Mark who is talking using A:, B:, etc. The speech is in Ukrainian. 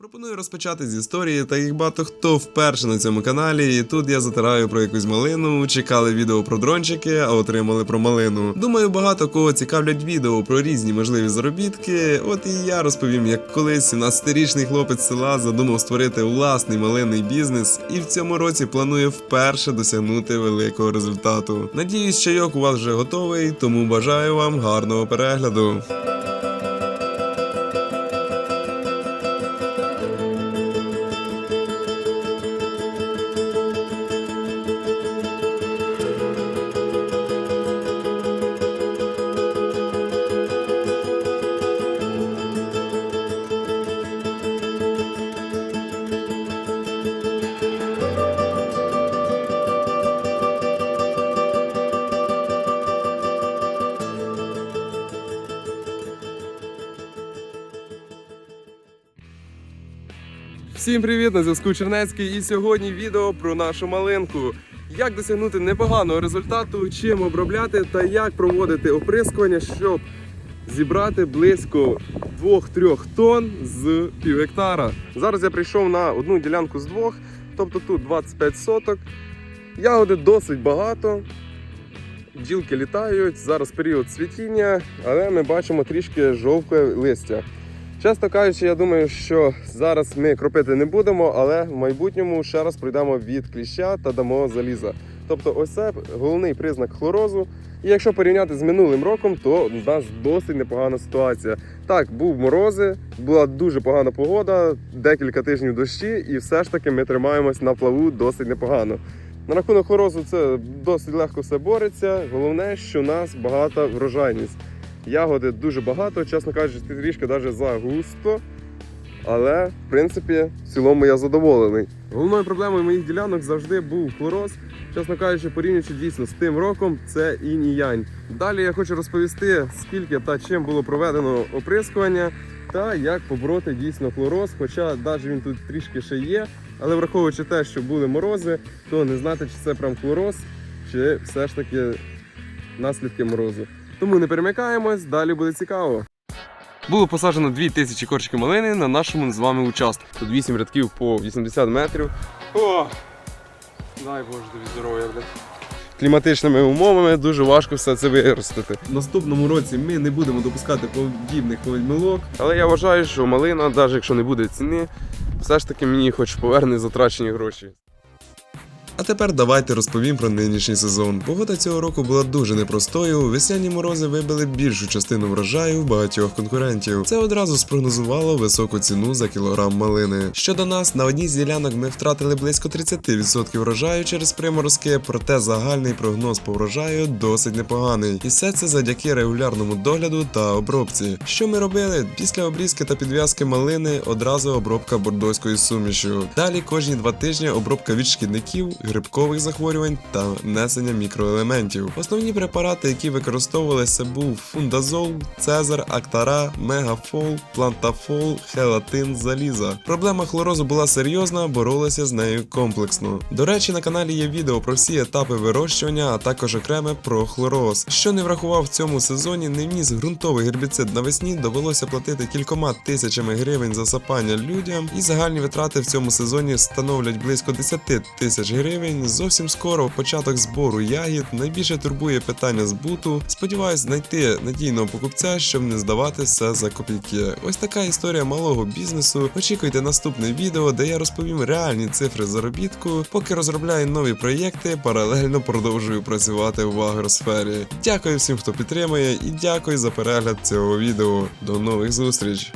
A: Пропоную розпочати з історії, так як багато хто вперше на цьому каналі, і тут я затираю про якусь малину, чекали відео про дрончики, а отримали про малину. Думаю, багато кого цікавлять відео про різні можливі заробітки. От і я розповім, як колись 17-річний хлопець села задумав створити власний малинний бізнес, і в цьому році планує вперше досягнути великого результату. Надіюсь, чайок у вас вже готовий, тому бажаю вам гарного перегляду. Всім привіт! На зв'язку Чернецький. І сьогодні відео про нашу малинку. Як досягнути непоганого результату, чим обробляти та як проводити оприскування, щоб зібрати близько 2-3 тонн з пів гектара. Зараз я прийшов на одну ділянку з двох, тобто тут 25 соток. Ягоди досить багато. Бджілки літають, зараз період цвітіння, але ми бачимо трішки жовте листя. Чесно кажучи, я думаю, що зараз ми кропити не будемо, але в майбутньому ще раз пройдемо від кліща та дамо заліза. Тобто, ось це головний признак хлорозу. І якщо порівняти з минулим роком, то в нас досить непогана ситуація. Так, був морози, була дуже погана погода, декілька тижнів дощі, і все ж таки ми тримаємось на плаву досить непогано. На рахунок хлорозу це досить легко все бореться. Головне, що у нас багата врожайність. Ягоди дуже багато, чесно кажучи, трішки навіть загусто. Але, в принципі, в цілому я задоволений. Головною проблемою моїх ділянок завжди був хлороз. Чесно кажучи, порівнюючи дійсно з тим роком, це інь і янь. Далі я хочу розповісти, скільки та чим було проведено оприскування та як побороти дійсно хлороз. Хоча навіть він тут трішки ще є. Але враховуючи те, що були морози, то не знати, чи це прям хлороз, чи все ж таки наслідки морозу. Тому не перемикаємось, далі буде цікаво. Було посаджено 2000 корчиків малини на нашому з вами участку. Тут 8 рядків по 80 метрів. О! Дай Боже тобі здоров'я, блядь. Кліматичними умовами дуже важко все це виростити. В наступному році ми не будемо допускати подібних помилок. Але я вважаю, що малина, навіть якщо не буде ціни, все ж таки мені хоч поверне затрачені гроші. А тепер давайте розповім про нинішній сезон. Погода цього року була дуже непростою. Весняні морози вибили більшу частину врожаю багатьох конкурентів. Це одразу спрогнозувало високу ціну за кілограм малини. Щодо нас, на одній з ділянок ми втратили близько 30% врожаю через приморозки, проте загальний прогноз по врожаю досить непоганий. І все це завдяки регулярному догляду та обробці. Що ми робили? Після обрізки та підв'язки малини одразу обробка бордоською сумішю. Далі кожні два тижні обробка від шкідників грибкових захворювань та внесення мікроелементів. Основні препарати, які використовувалися, був фундазол, цезар, актара, мегафол, плантафол, хелатин, заліза. Проблема хлорозу була серйозна, боролися з нею комплексно. До речі, на каналі є відео про всі етапи вирощування, а також окреме про хлороз. Що не врахував в цьому сезоні, не вніс ґрунтовий гербіцид навесні, довелося платити кількома тисячами гривень за сапання людям, і загальні витрати в цьому сезоні становлять близько 10 тисяч гривень. Зовсім скоро початок збору ягід. Найбільше турбує питання збуту. Сподіваюсь знайти надійного покупця, щоб не здавати все за копійки. Ось така історія малого бізнесу. Очікуйте наступне відео, де я розповім реальні цифри заробітку. Поки розробляю нові проєкти, паралельно продовжую працювати в агросфері. Дякую всім, хто підтримує, і дякую за перегляд цього відео. До нових зустріч!